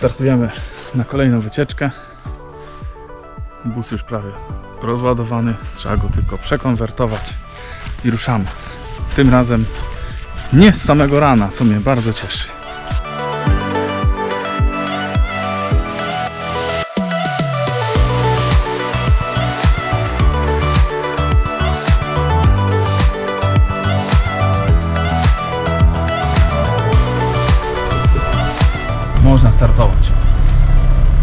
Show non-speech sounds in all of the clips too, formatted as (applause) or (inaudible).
Startujemy na kolejną wycieczkę. Bus już prawie rozładowany. Trzeba go tylko przekonwertować i ruszamy. Tym razem nie z samego rana, co mnie bardzo cieszy. Można startować.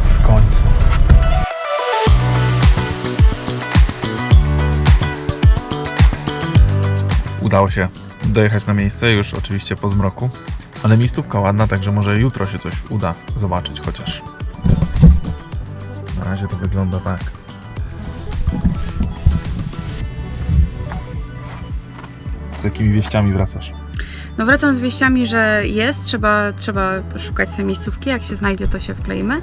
W końcu. Udało się dojechać na miejsce, już oczywiście po zmroku. Ale miejscówka ładna, także może jutro się coś uda zobaczyć chociaż. Na razie to wygląda tak. Z jakimi wieściami wracasz? No wracam z wieściami, że jest, trzeba, trzeba szukać sobie miejscówki, jak się znajdzie, to się wkleimy.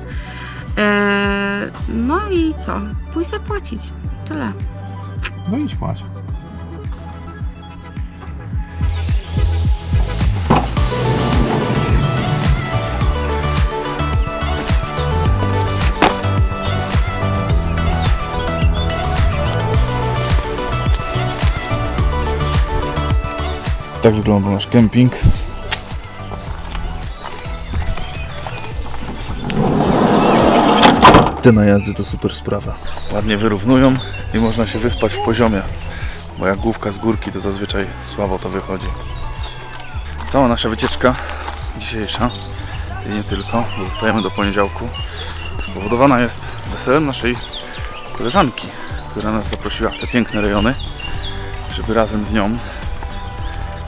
Eee, no i co? Pójść zapłacić. Tyle. No idź płać. Tak wygląda nasz kemping. Te najazdy to super sprawa. Ładnie wyrównują i można się wyspać w poziomie. Bo jak główka z górki to zazwyczaj słabo to wychodzi. Cała nasza wycieczka dzisiejsza i nie tylko, bo zostajemy do poniedziałku, spowodowana jest weselem naszej koleżanki, która nas zaprosiła w te piękne rejony, żeby razem z nią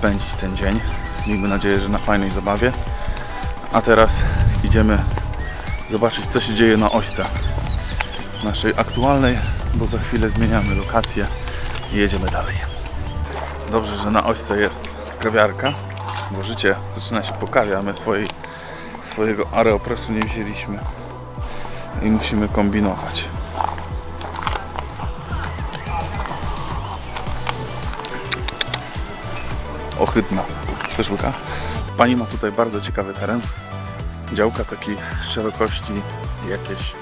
spędzić ten dzień. Miejmy nadzieję, że na fajnej zabawie. A teraz idziemy zobaczyć, co się dzieje na ośce naszej aktualnej, bo za chwilę zmieniamy lokację i jedziemy dalej. Dobrze, że na ośce jest kawiarka, bo życie zaczyna się po kawie, a my swojej, swojego aeropresu nie wzięliśmy i musimy kombinować. Ohydna. Chcesz łyka? Pani ma tutaj bardzo ciekawy teren. Działka takiej szerokości jakieś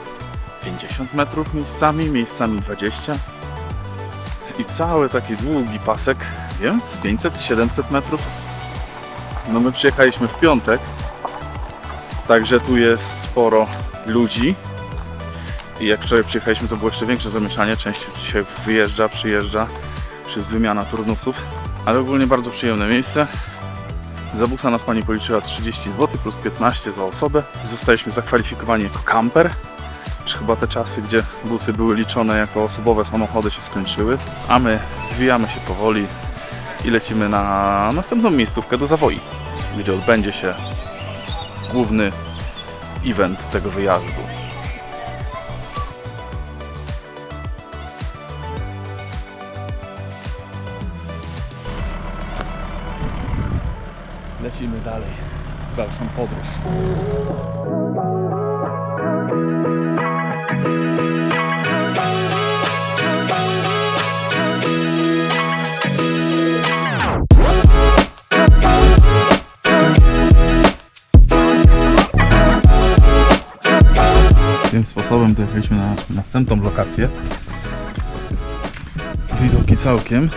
50 metrów miejscami, miejscami 20 i cały taki długi pasek, wiem, z 500-700 metrów. No my przyjechaliśmy w piątek, także tu jest sporo ludzi i jak wczoraj przyjechaliśmy to było jeszcze większe zamieszanie, część dzisiaj wyjeżdża, przyjeżdża, jest wymiana turnusów, ale ogólnie bardzo przyjemne miejsce. Za busa nas pani policzyła 30 zł plus 15 za osobę. Zostaliśmy zakwalifikowani jako kamper czy chyba te czasy, gdzie busy były liczone jako osobowe samochody się skończyły, a my zwijamy się powoli i lecimy na następną miejscówkę do Zawoi, gdzie odbędzie się główny event tego wyjazdu. Lecimy dalej w dalszą podróż. Tym sposobem dojechaliśmy na następną lokację. Widoki całkiem.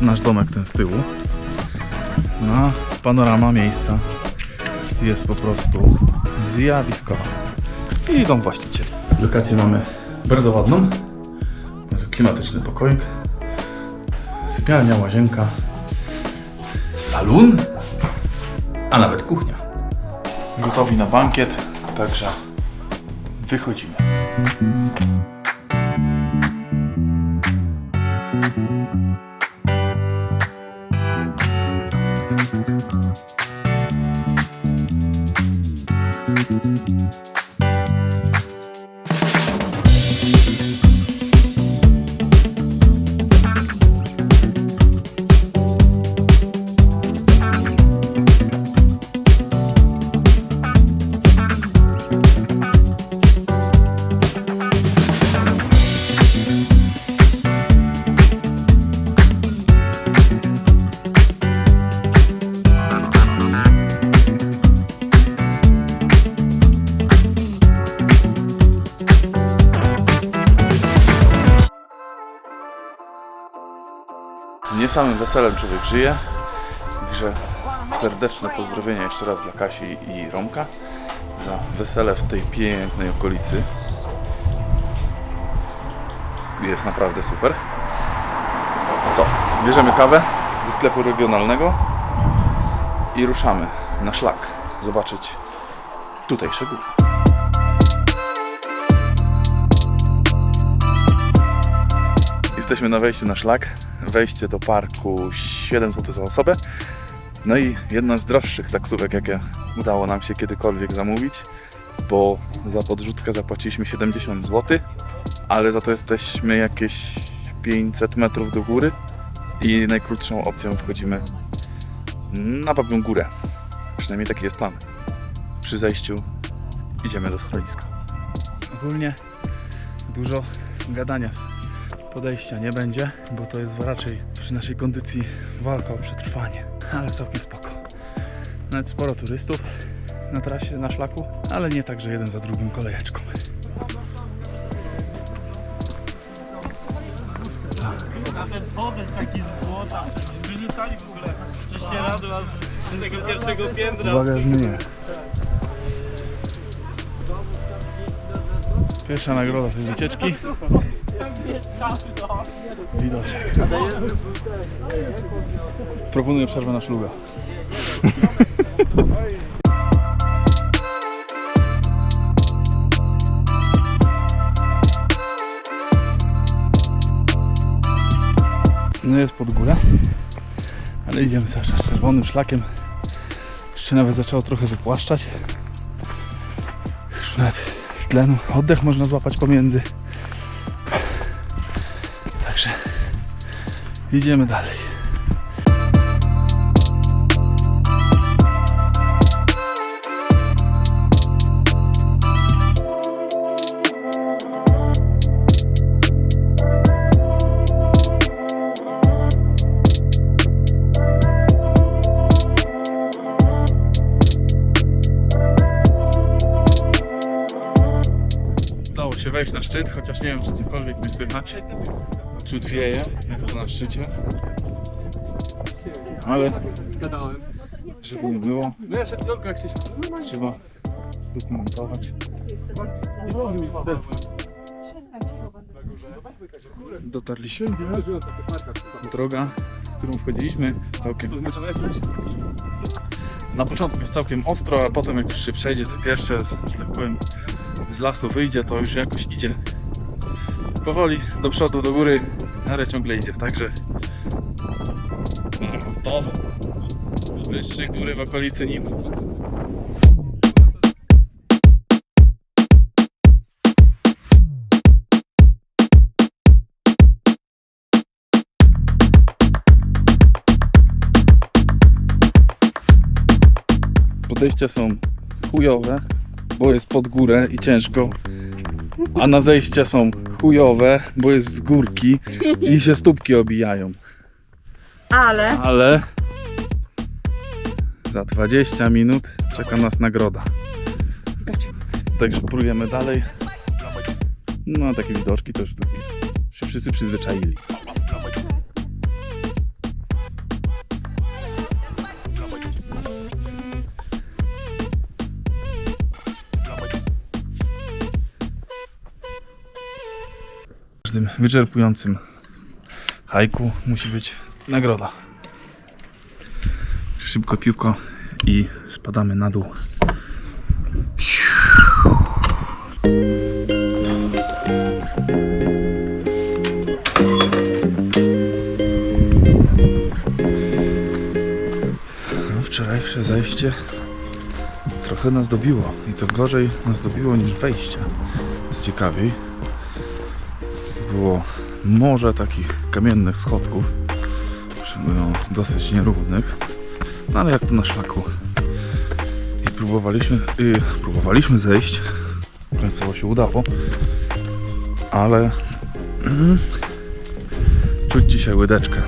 Nasz domek ten z tyłu. No, panorama miejsca jest po prostu zjawiskowa. I idą właściciel. Lokację mamy bardzo ładną. Klimatyczny pokoik. Sypialnia, łazienka, salon, a nawet kuchnia. Gotowi na bankiet, także wychodzimy. thank you Nie samym weselem człowiek żyje. Także serdeczne pozdrowienia jeszcze raz dla Kasi i Romka za wesele w tej pięknej okolicy. Jest naprawdę super. Co? Bierzemy kawę ze sklepu regionalnego i ruszamy na szlak zobaczyć tutejsze góry. Jesteśmy na wejściu na szlak. Wejście do parku 7 zł za osobę. No i jedna z droższych taksówek, jakie udało nam się kiedykolwiek zamówić, bo za podrzutkę zapłaciliśmy 70 zł, ale za to jesteśmy jakieś 500 metrów do góry i najkrótszą opcją wchodzimy na Babią Górę. Przynajmniej taki jest plan. Przy zejściu idziemy do schroniska. Ogólnie dużo gadania podejścia nie będzie, bo to jest raczej przy naszej kondycji walka o przetrwanie, ale całkiem spoko. Nawet sporo turystów na trasie, na szlaku, ale nie tak, że jeden za drugim kolejeczką. ten podest taki z błota. Wyrzucali w ogóle prześcieradła z tego pierwszego piętra. Bagażnie. Pierwsza nagroda tej wycieczki. Widoczek. Proponuję przerwę na szluga. No jest pod górę, ale idziemy cały czas czerwonym szlakiem. Jeszcze nawet zaczęło trochę wypłaszczać. Już nawet tlenu oddech można złapać pomiędzy. Idziemy dalej. Udało się wejść na szczyt, chociaż nie wiem, czy cokolwiek mi słychać. Cud wieje, jak na szczycie. Ale żeby nie było, trzeba dokumentować. Dotarliśmy. Droga, którą wchodziliśmy, całkiem. Na początku jest całkiem ostro, a potem jak już się przejdzie, to pierwsze, że tak powiem, z lasu wyjdzie, to już jakoś idzie powoli do przodu, do góry, ale ciągle idzie, także to wyższe góry w okolicy nim. Podejścia są chujowe, bo jest pod górę i ciężko. A na zejścia są chujowe, bo jest z górki i się stópki obijają. Ale Ale za 20 minut czeka nas nagroda. Także próbujemy dalej. No takie widoczki to już tak się wszyscy przyzwyczaili. Każdym wyczerpującym hajku musi być nagroda. Szybko piłko i spadamy na dół. No, wczorajsze zejście trochę nas dobiło i to gorzej nas dobiło niż wejście. Co ciekawiej, było morze takich kamiennych schodków, no, dosyć nierównych, no ale jak to na szlaku. I próbowaliśmy, y, próbowaliśmy zejść, końcowo się udało, ale mm, czuć dzisiaj łydeczkę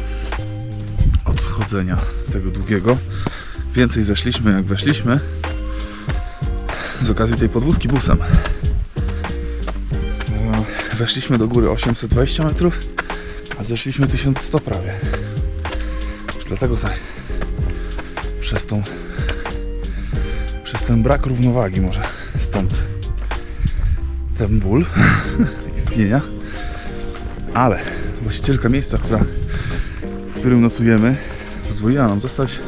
od schodzenia tego długiego. Więcej zeszliśmy jak weszliśmy z okazji tej podwózki busem. Weszliśmy do góry 820 metrów, a zeszliśmy 1100 prawie. Dlatego tak przez tą przez ten brak równowagi może stąd ten ból (laughs) istnienia. Ale właścicielka miejsca, która, w którym nocujemy, pozwoliła nam zostać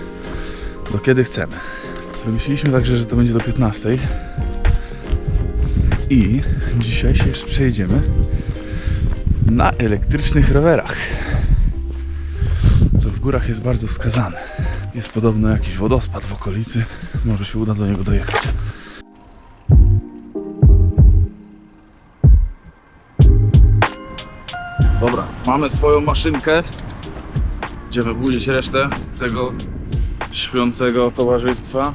do kiedy chcemy. Wymyśliliśmy także, że to będzie do 15. I dzisiaj się jeszcze przejedziemy na elektrycznych rowerach. Co w górach jest bardzo wskazane. Jest podobno jakiś wodospad w okolicy. Może się uda do niego dojechać. Dobra, mamy swoją maszynkę. Idziemy budzić resztę tego śpiącego towarzystwa.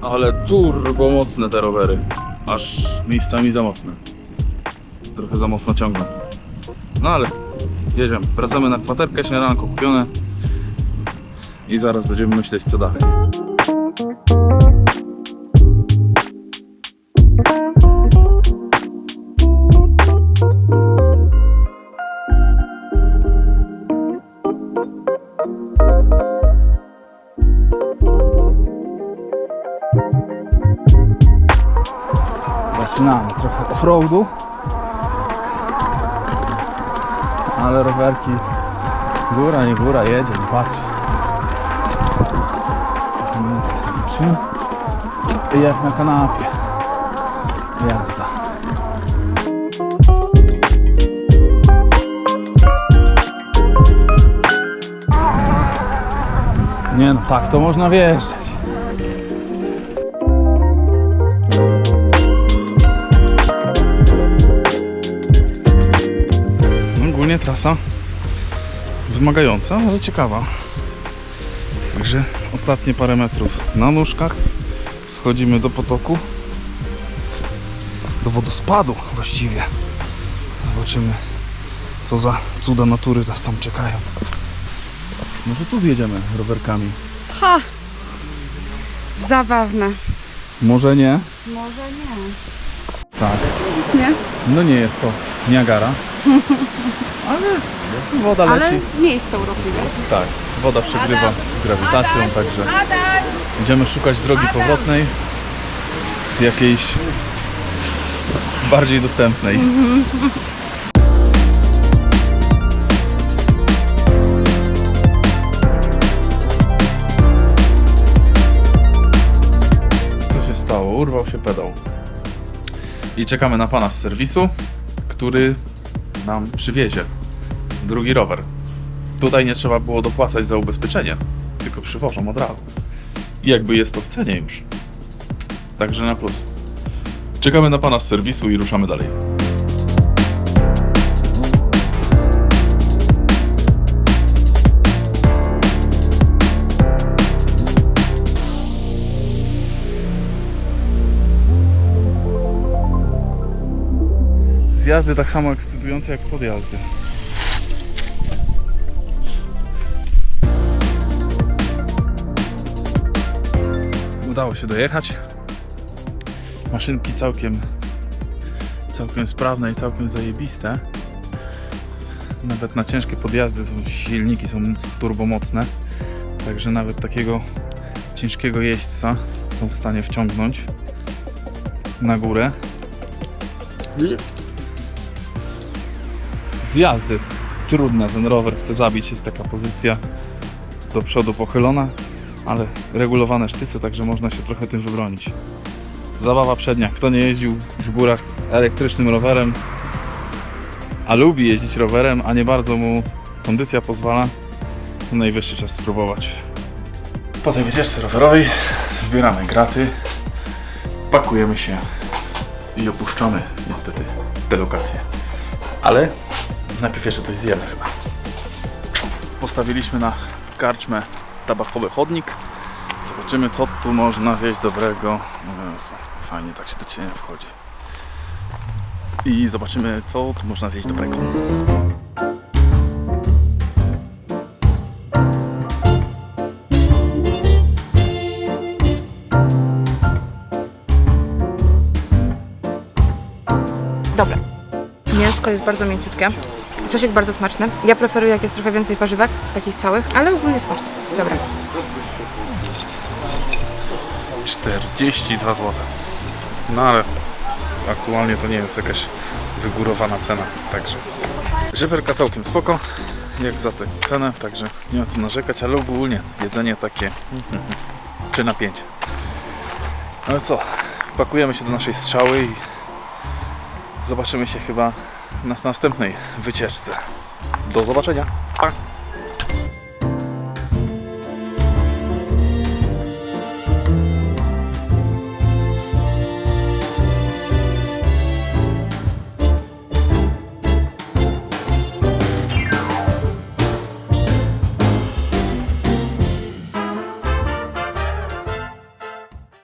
Ale turbo mocne te rowery. Aż miejscami za mocne. Trochę za mocno ciągną. No ale jedziemy. Wracamy na kwaterkę, śniadanko kupione. I zaraz będziemy myśleć co dalej. Zaczynamy trochę offroadu. Ale rowerki góra, nie góra, jedzie, nie patrzy. Jak na kanapie. Jazda. Nie no, tak to można wjeżdżać. Ogólnie trasa wymagająca, ale ciekawa. Także ostatnie parę metrów na nóżkach. Schodzimy do potoku. Do wodospadu właściwie. Zobaczymy co za cuda natury nas tam czekają. Może tu zjedziemy rowerkami. Ha! Zabawne. Może nie. Może nie. Tak. Nie? No nie jest to Niagara. (laughs) Ale woda Ale leci. miejsce urokliwe. Tak, woda przegrywa z grawitacją, także będziemy szukać drogi powrotnej, jakiejś bardziej dostępnej. Co się stało? Urwał się pedał. I czekamy na pana z serwisu, który nam przywiezie drugi rower. Tutaj nie trzeba było dopłacać za ubezpieczenie, tylko przywożą od razu. I jakby jest to w cenie już. Także na plus. Czekamy na pana z serwisu i ruszamy dalej. Zjazdy tak samo ekscytujące jak podjazdy. Udało się dojechać. Maszynki całkiem całkiem sprawne i całkiem zajebiste. Nawet na ciężkie podjazdy silniki są turbomocne. Także nawet takiego ciężkiego jeźdźca są w stanie wciągnąć na górę. Zjazdy trudne, ten rower chce zabić, jest taka pozycja do przodu pochylona, ale regulowane sztyce, także można się trochę tym wybronić. Zabawa przednia. Kto nie jeździł w górach elektrycznym rowerem, a lubi jeździć rowerem, a nie bardzo mu kondycja pozwala, to najwyższy czas spróbować. Po tej wycieczce rowerowej zbieramy graty, pakujemy się i opuszczamy niestety te lokacje. Ale najpierw jeszcze coś zjemy chyba. Postawiliśmy na karczmę tabakowy chodnik. Zobaczymy co tu można zjeść dobrego. Fajnie tak się do cienia wchodzi. I zobaczymy co tu można zjeść dobrego. Dobra. Mięsko jest bardzo mięciutkie. Sosik bardzo smaczny. Ja preferuję jak jest trochę więcej warzywek, takich całych, ale ogólnie smaczny. Dobra. 42 zł. No ale aktualnie to nie jest jakaś wygórowana cena, także żeberka całkiem spoko, jak za tę cenę, także nie ma co narzekać, ale ogólnie jedzenie takie (laughs) 3 na 5. Ale co, pakujemy się do naszej strzały i zobaczymy się chyba na następnej wycieczce. Do zobaczenia. Pa!